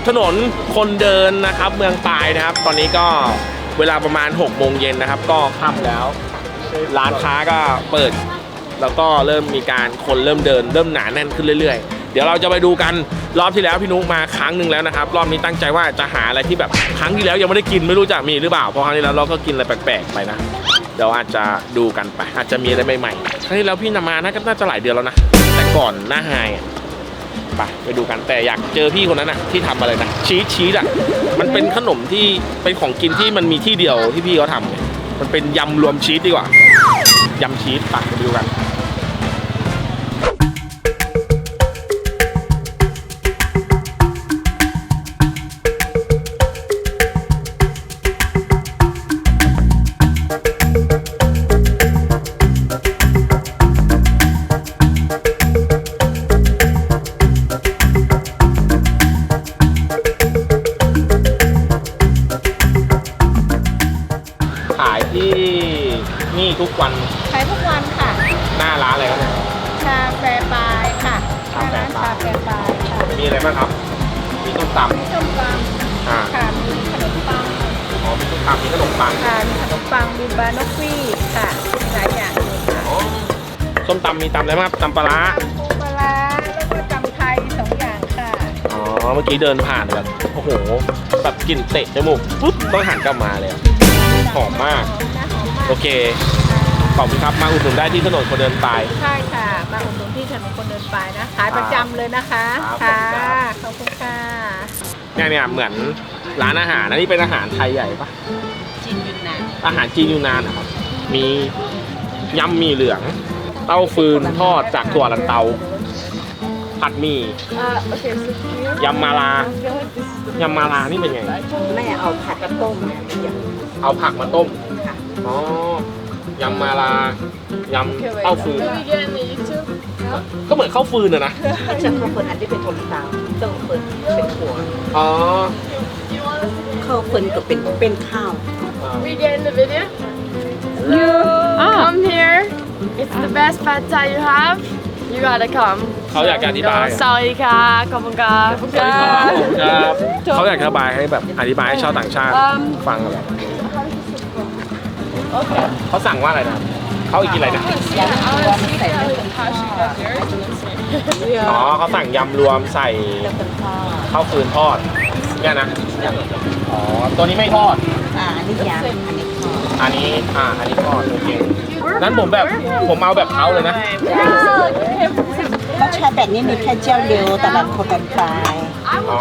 บถนนคนเดินนะครับ เมืองปายนะครับ ตอนนี้ก็เวลาประมาณ6โมงเย็นนะครับ ก็ค่ำแล้ว ร้านค้าก็เปิด แล้วก็เริ่มมีการคนเริ่มเดิน เริ่มหนาแน่นขึ้นเรื่อยๆ เดี๋ยวเราจะไปดูกันรอบที่แล้วพี่นุกมาครั้งหนึ่งแล้วนะครับ รอบนี้ตั้งใจว่าจะหาอะไรที่แบบครั้งที่แล้วยังไม่ได้กินไม่รู้จะมีหรือเปล่าเพราะครั้งที่แล้วเราก็กินอะไรแปลกๆไปนะเดี๋ยวอาจจะดูกันไปอาจจะมีอะไรใหม่ๆครั้งที่แล้วพี่นำมาน่าก็น่าจะหลายเดือนแล้วนะแต่ก่อนหน้าไฮ ไปไปดูกันแต่อยากเจอพี่คนนั้นอะที่ทำอะไรนะชีสชีสอะมันเป็นขนมที่เป็นของกินที่มันมีที่เดียวที่พี่เขาทำมันเป็นยำรวมชีสดีกว่ายำชีสไปไปดูกัน ที่นี่ทุกวันขายทุกวันค่ะหน้าร้านอะไรครับเนี่ยชาแฟร์บายค่ะชาแฟร์บายชาแฟร์บายค่ะมีอะไรบ้างครับ มีต้มตมีส้มตำอ่าำค่ะมีขนมปังอ๋อมีต้มตำมีขนมปังค่ะมีขนมปังมีบานอฟฟี่ค่ะหลายอย่างเลยค่ะอ๋อส้มตำมีตำอะไรบ้างครับตำปลาร้าตำปูปลาร้าแล้วก็ตำไทยสองอย่างค่ะอ๋อเมื่อกี้เดินผ่านแบบโอ้โหแบบกลิ่นเตะจมูกปุ๊บต้องหันกลับมาเลยอะ หอมมากหอมนะหอมมากโอเค ขอบคุณครับ มาอุดหนุนได้ที่ถนนคนเดินปลาย ใช่ค่ะ มาอุดหนุนที่ถนนคนเดินไปนะ ขายประจำเลยนะคะ ครับค่ะ ขอบคุณครับ ขอบคุณค่ะเนี่ยเนี่ยเหมือนร้านอาหารนะนี่เป็นอาหารไทยใหญ่ปะจินยุนนานอาหารจีนยูนานนะครับ มียำหมี่เหลือง เต้าฟืนทอดจากถั่วลันเตา ผัดหมี่โอเคยำมาลายำมาลานี่เป็นไง แม่เอาผักกระต้ม เอาผักมาต้ม ค่ะ อ๋อยำมาลายำเต้าฟืนก็เหมือนข้าวฟืนอะนะไม่ใช่ข้าวเปิดอันที่เป็นถั่วลันเตาต้องเปิดเป็นถั่วอ๋อข้าวเปิดก็เป็นเป็นข้าว We get in the video? You come here. It's the best pad thai you have. You gotta come. เขาอยากจะอธิบายอะ Sorry ka, kapunga. ครับเขาอยากจะอธิบายให้แบบอธิบายให้ชาวต่างชาติอืมฟังอะไร เขาสั่งว่าอะไรนะเขาอีกกินอะไรนะ อ๋อเขาสั่งยำรวมใส่ข้าวฟืนทอดเนี่ยนะ อ๋อ ตัวนี้ไม่ทอด อ่าอันนี้ยำอันนี้ข้าวอันนี้ อ่า อันนี้ทอดโอเคนั้นผมแบบ ผมเอาแบบเขาเลยนะ รสชาติแบบนี้มีแค่เจ้าเดียวตลาดคนกันปลายอ๋อ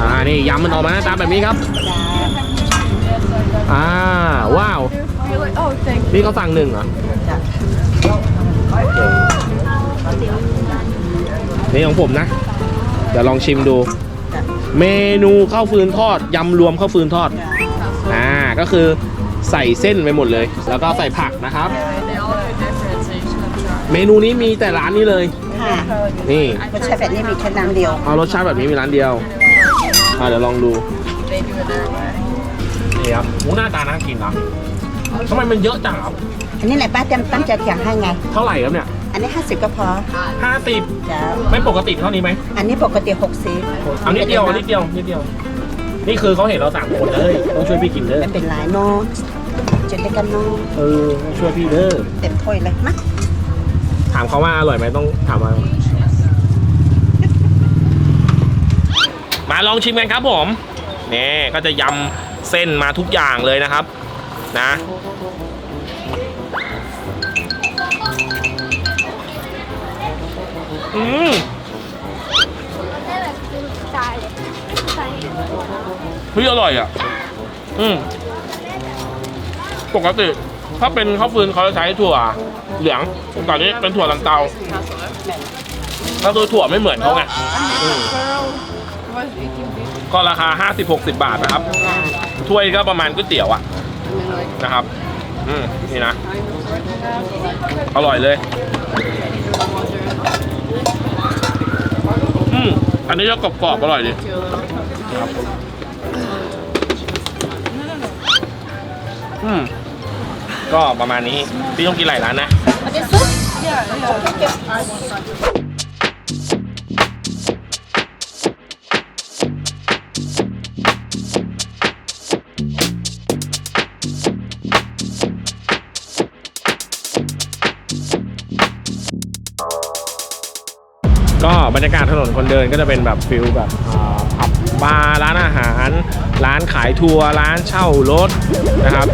อ่า นี่ยำมันออกมาหน้าตาแบบนี้ครับ จ้า อ่า ว้าว Oh, thank นี่เขาสั่งหนึ่งเหรอจ้านี่ของผมนะ เดี๋ยวลองชิมดู เมนูข้าวฟืนทอดยำรวมข้าวฟืนทอด อ่า ก็คือใส่เส้นไปหมดเลย แล้วก็ใส่ผักนะครับเมนูนี้มีแต่ร้านนี้เลย ค่ะนี่ รสชาติแบบนี้มีแค่น้ำเดียว เอารสชาติแบบนี้มีร้านเดียว อ่าเดี๋ยวลองดูนี่ครับหมูหน้าตาน่ากินนะ ทำไมมันเยอะจังครับอันนี้แหละป้าจำตั้งใจเถียงให้ไง เท่าไหร่ครับเนี่ยอันนี้ 50 ก็พอห้าสิบจ้าไม่ปกติเท่านี้ไหมอันนี้ปกติ60เอานิดเดียวเอานิดเดียวนิดเดียว นี่คือเขาเห็นเราสามคนเลยต้องช่วยพี่กินเด้อไม่เป็นไรเนาะจะได้กันเนาะเออต้องช่วยพี่เด้อเต็มถ้วยเลยมาถามเขาว่าอร่อยไหมต้องถามมามาลองชิมกันครับผมนี่ก็จะยำเส้นมาทุกอย่างเลยนะครับ นะ อืมเฮ้ยอร่อยอะ อืมปกติถ้าเป็นข้าวฟืนเขาจะใช้ถั่วเหลืองตอนนี้เป็นถั่วลันเตาก็คือถั่วไม่เหมือนเขาไงอืมก็ราคา 50-60 บาทนะครับ ถ้วยก็ประมาณก๋วยเตี๋ยวอะ นะครับ อืมนี่นะ อร่อยเลย อืมอันนี้จะกรอบๆอร่อยดีครับอืมก็ประมาณนี้พี่ต้องกินหลายร้านนะ ก็บรรยากาศถนนคนเดินก็จะเป็นแบบฟิลแบบผับบาร์ร้านอาหาร ร้านขายทัวร์ร้านเช่ารถนะครับ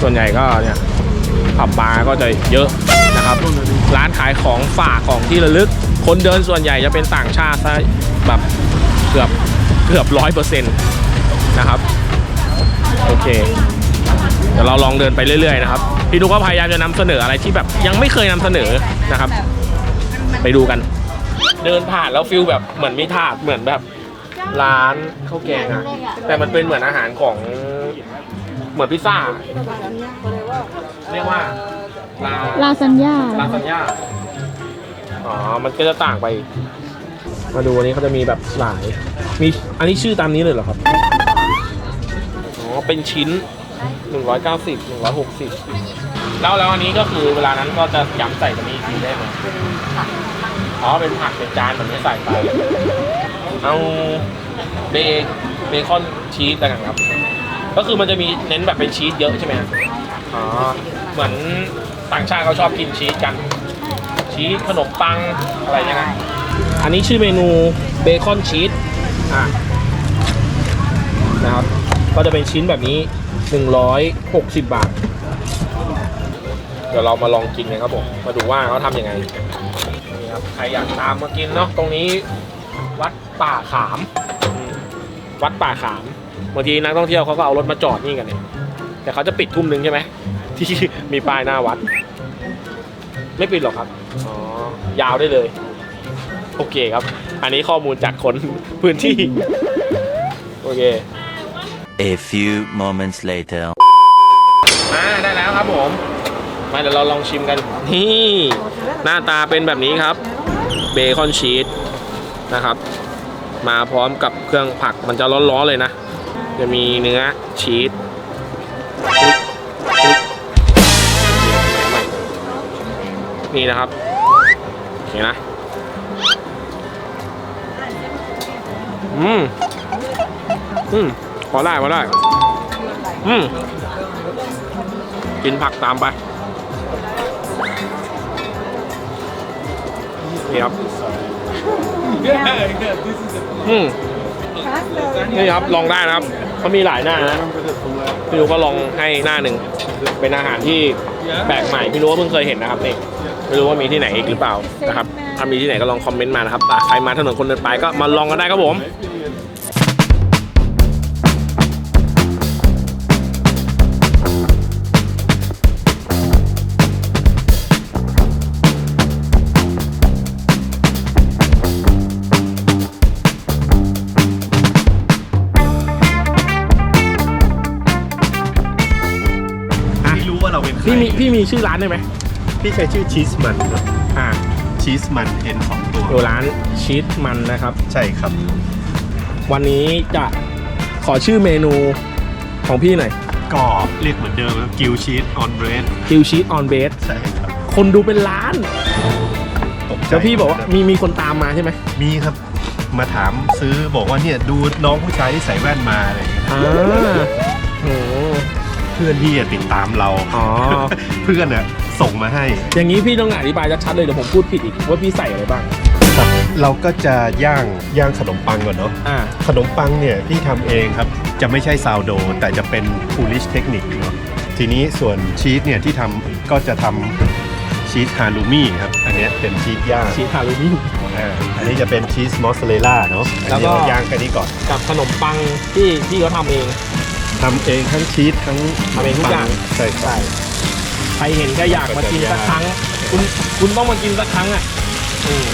ส่วนใหญ่ก็เนี่ยผับบาร์ก็จะเยอะนะครับ ร้านขายของฝากของที่ระลึก คนเดินส่วนใหญ่จะเป็นต่างชาติซะแบบเกือบเกือบร้อยเปอร์เซ็นต์นะครับโอเคเดี๋ยวเราลองเดินไปเรื่อยๆนะครับพี่นุกก็พยายามจะนำเสนออะไรที่แบบยังไม่เคยนำเสนอนะครับ ไปดูกัน เดินผ่านแล้วฟิลแบบเหมือนมีถาดเหมือนแบบร้านข้าวแกงอะแต่มันเป็นเหมือนอาหารของเหมือนพิซซ่า เรียกว่าลาลาซานญ่าลาซานญ่าอ๋อ มันก็จะต่างไป มาดูอันนี้เขาจะมีแบบหลาย มีอันนี้ชื่อตามนี้เลยเหรอครับ อ๋อ เป็นชิ้น 190 160แล้วแล้วอันนี้ก็คือเวลานั้นก็จะย้ำใส่ตรงนี้อีกทีได้ไหม อ๋อเป็นผักเป็นจานแบบนี้ใส่ไป เอาเบเบคอนชีสอะไรกันครับ ก็คือมันจะมีเน้นแบบเป็นชีสเยอะใช่ไหมครับอ๋อ เหมือนต่างชาติเขาชอบกินชีสกัน ชีสขนมปังอะไรอย่างเงี้ยนะอันนี้ชื่อเมนูเบคอนชีสอะนะครับ ก็จะเป็นชิ้นแบบนี้ 160 บาท เดี๋ยวเรามาลองกินกันครับผม มาดูว่าเขาทำยังไง นี่ครับ ใครอยากตามมากินเนาะตรงนี้ วัดป่าขามอืมวัดป่าขามบางทีนักท่องเที่ยวเขาก็เอารถมาจอดนี่กันเนี่ยแต่เขาจะปิดทุ่มหนึ่งใช่ไหมที่ มีป้ายหน้าวัด ไม่ปิดหรอกครับอ๋อยาวได้เลย โอเคครับ อันนี้ข้อมูลจากคนพื้นที่ โอเค A few moments later. อ่าได้แล้วครับผม มาเดี๋ยวเราลองชิมกัน นี่หน้าตาเป็นแบบนี้ครับ เบคอนชีสนะครับ มาพร้อมกับเครื่องผักมันจะร้อนๆเลยนะ จะมีเนื้อชีสนี่นะครับเห็นนะอืมอืมพอได้พอได้ อืมกินผักตามไป นี่ครับ อืมนี่ครับลองได้นะครับเขามีหลายหน้านะพี่นุ้ก็ลองให้หน้าหนึ่งเป็นอาหารที่แปลกใหม่พี่นุ้ก็เพิ่งเคยเห็นนะครับนี่ไม่รู้ว่ามีที่ไหนอีกหรือเปล่านะครับถ้ามีที่ไหนก็ลองคอมเมนต์มานะครับอะใครมาถนนคนเดินไปก็มาลองกันได้ครับผม พี่มีพี่มีชื่อร้านได้ไหมพี่ใช้ชื่อชีสมันครับอ่าชีสมันเอ็นของตัวอยู่ร้านชีสมันนะครับ ใช่ครับ วันนี้จะขอชื่อเมนูของพี่หน่อยก็เรียกเหมือนเดิมกิวชีสออนเบรดคิวชีสออนเบสใช่ครับคนดูเป็นล้านตกใจแล้วพี่บอกว่ามีมีคนตามมาใช่ไหมมีครับมาถามซื้อบอกว่าเนี่ยดูน้องผู้ชายที่ใส่แว่นมาอะไรอย่างเงี้ยอ่าโห เพื่อนพี่อะติดตามเรา อ๋อ เพื่อนอะส่งมาให้ อย่างนี้พี่ต้องอธิบายชัดๆเลยเดี๋ยวผมพูดผิดอีกว่าพี่ใส่อะไรบ้างครับเราก็จะย่างย่างขนมปังก่อนเนาะ อ่า ขนมปังเนี่ยพี่ทำเองครับ จะไม่ใช่ซาวโดแต่จะเป็นพูลิชเทคนิคเนาะทีนี้ส่วนชีสเนี่ยที่ทำก็จะทำชีสฮาลูมี่ครับ อันเนี้ยเป็นชีสย่างชีสฮาลูมี่อ่าอันนี้จะเป็นชีสมอสซาเรลล่าเนาะอันแล้วนี้ก็ เราย่างแค่นี้ก่อน กับขนมปังที่พี่เขาทำเอง ทำเองทั้งชีสทั้งทำเองทุกอย่างใช่ใช่ใครเห็นก็อยากมากินสักครั้ง คุณคุณต้องมากินสักครั้งอะอืม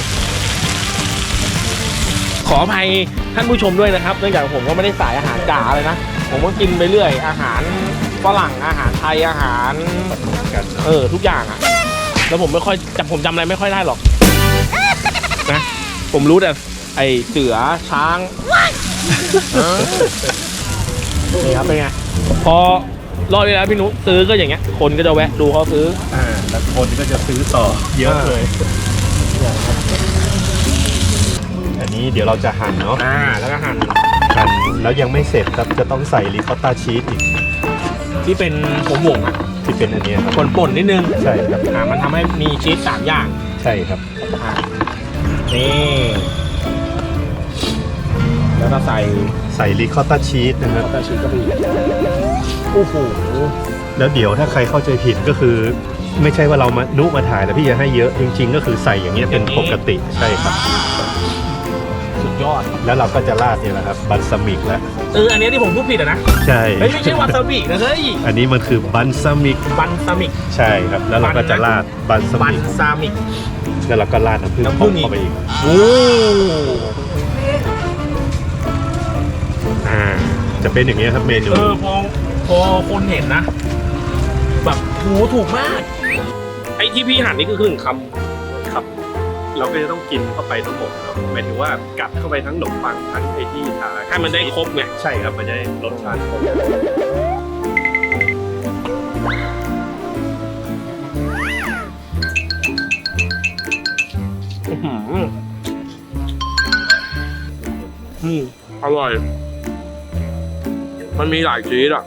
ขออภัยท่านผู้ชมด้วยนะครับ เนื่องจากผมก็ไม่ได้สายอาหารจ๋าเลยนะ ผมก็กินไปเรื่อย อาหารฝรั่งอาหารไทยอาหาร กันเนอะเออ ทุกอย่างอะแล้วผมไม่ค่อยจำผมจำอะไรไม่ค่อยได้หรอก นะ ผมรู้แต่ไอเสือช้าง นี่ครับเป็นไงพอรอบที่แล้วพี่นุซื้อก็อย่างเงี้ย คนก็จะแวะดูเขาซื้ออ่าแล้วคนก็จะซื้อต่อเยอะเลย อันนี้เดี๋ยวเราจะหั่นเนาะอ่า แล้วก็หั่นหั่นแล้วยังไม่เสร็จครับจะต้องใส่ริคอตตาชีสอีกที่เป็นผมหวงอะที่เป็นอันเนี้ยครับป่นๆนิดนึงใช่ครับอ่ามันทำให้มีชีสสามอย่างใช่ครับอ่าโอเคนี่แล้วก็ใส่ ใส่ริคอตตาชีสนะครับก็ชีสก็ไปอีกโอ้โหแล้วเดี๋ยวถ้าใครเข้าใจผิดก็คือ ไม่ใช่ว่าเรามานุมาถ่ายแล้วพี่จะให้เยอะจริง ๆ ก็คือใส่อย่างเงี้ยเป็นปกติใช่ครับ สุดยอด แล้วเราก็จะราดเนี่ยแหละครับบัลซามิกแล้วเออ อันนี้ที่ผมพูดผิดอะนะ ใช่เฮ้ย ไม่ใช่วาซาบินะเฮ้ย อันนี้มันคือบัลซามิกบันซามิก ใช่ครับ แล้วเราก็จะราดบัลซาบันมิกซามิก แล้วเราก็ราดน้ำผึ้งน้ำผึ้งอีก เข้าไปอีก โอ้ เป็นอย่างเงี้ยครับเมนู เออพอพอคนเห็นนะ แบบโหถูกมาก ไอ้ที่พี่หั่นนี่คือครึ่งคครับ เราก็จะต้องกินเข้าไปทั้งหมดเนาะหมายถึงว่ากัดเข้าไปทั้งขนมปังทั้งไอ้ที่ทาำให้มันได้ครบไงใช่ครับมันจะได้รสชาติครบอื้อหืออืมอร่อย มันมีหลายชีสอะ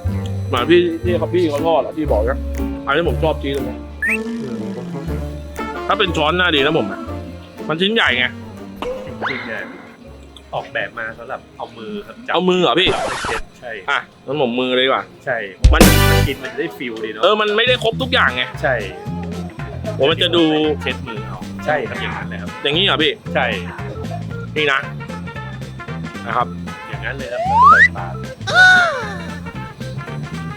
เหมือนพี่ที่เขาพี่เขาทอดอะที่บอกนะอันนี้ผมชอบชีสตรงนี้ถ้าเป็นช้อนหน้าดีนะผมอะมันชิ้นใหญ่ไงจริงๆเนี่ยออกแบบมาสำหรับเอามือครับจับเอามือเหรอพี่จับไม่เช็ดใช่อะงั้นผมมือเลยดีกว่า ใช่ มันกินมันจะได้ฟิลดีเนาะเออมันไม่ได้ครบทุกอย่างไงใช่ผมมันจะดูเช็ดมือเอาใช่ครับอย่างนั้นเลยครับอย่างนี้เหรอพี่ใช่นี่นะนะครับ อย่างนั้นเลยครับใส่ปาก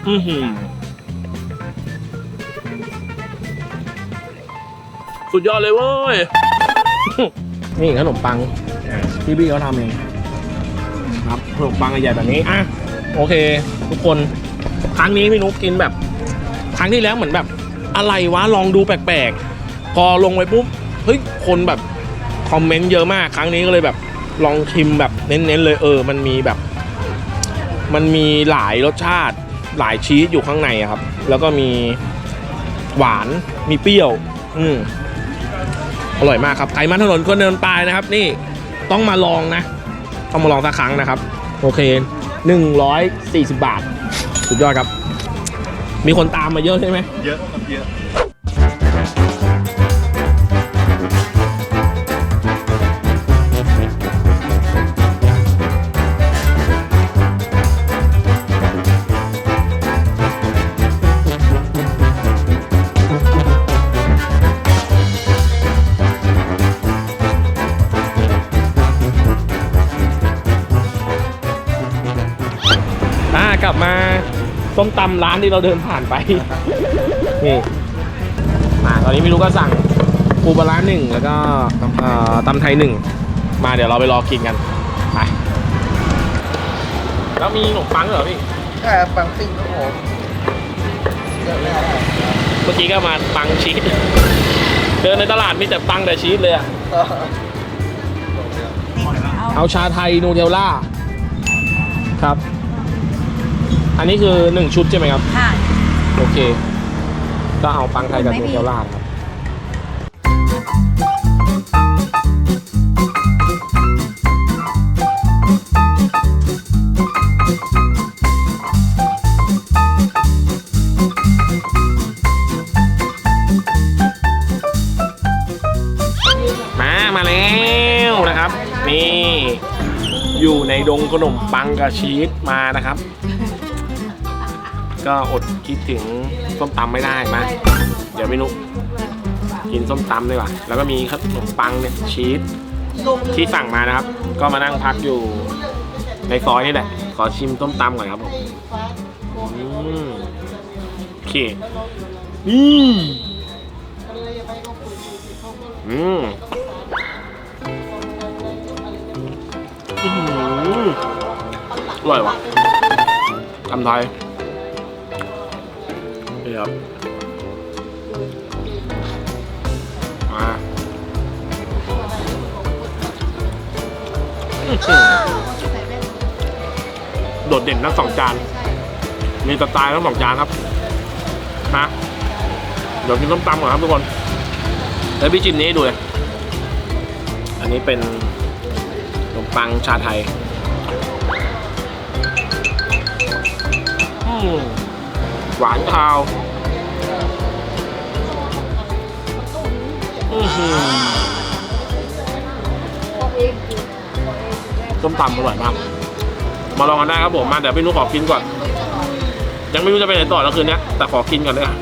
อือหือสุดยอดเลยเว้ย นี่ขนมปังที่พี่เขาทำเองครับขนมปังใหญ่แบบนี้อะโอเค ทุกคน ครั้งนี้พี่นุ๊กกินแบบ ครั้งที่แล้วเหมือนแบบ อะไรวะลองดูแปลกๆ พอลงไปปุ๊บเฮ้ยคนแบบคอมเมนต์เยอะมาก ครั้งนี้ก็เลยแบบลองชิมแบบเน้นๆเลยเออ มันมีแบบ มันมีหลายรสชาติ หลายชีสอยู่ข้างในครับ แล้วก็มีหวานมีเปรี้ยว อืมอร่อยมากครับใครมาถนนคนเดินปลายนะครับ นี่ต้องมาลองนะ ต้องมาลองสักครั้งนะครับ โอเค 140 บาท สุดยอดครับ มีคนตามมาเยอะใช่ไหมเยอะครับเยอะ ส้มตำร้านที่เราเดินผ่านไป นี่มาตอนนี้ไม่รู้ก็สั่งปูปลาร้าหนึ่งแล้วก็เอ่อตำไทยหนึ่งมาเดี๋ยวเราไปรอกินกันไปแล้วมีขนมปังด้วยเหรอพี่ใช่ครับปังปิ้งครับผมเดี๋ยวไม่ได้เมื่อกี้ก็มาปังชีสเดินในตลาดมีแต่ปังแต่ชีสเลยอะเอาชาไทยนูเทลล่า ครับ อันนี้คือหนึ่งชุดใช่ไหมครับ ค่ะ โอเค ก็เอาปังไทยกับนูเทลล่าครับ มามาแล้วนะครับ นี่ อยู่ในดงขนมปังกับชีสมานะครับ ก็อดคิดถึงส้มตำไม่ได้มาเดี๋ยวไม่นุกกินส้มตำดีกว่า แล้วก็มีขนมปังเนี่ยชีสที่สั่งมานะครับ ก็มานั่งพักอยู่ในซอยนี่แหละ ขอชิมส้มตำก่อนครับผมโอเคอืมอืมอื้อร่อยว่ะตำไทย นี่ครับมาอื้อหือโดดเด่นทั้งสองจาน มีสไตล์ทั้งสองจานครับนะเดี๋ยวกินต้มตำก่อนครับทุกคน แล้วพี่จิ้มนี้ให้ดูเลย อันนี้เป็นขนมปังชาไทย อืม หวานคาวอื้อหือส้มตำอร่อยมาก มาลองกันได้ครับผม มาเดี๋ยวพี่นุ้ขอกินก่อน ยังไม่รู้จะไปไหนต่อแล้วคืนนี้แต่ขอกินก่อนเลยอะ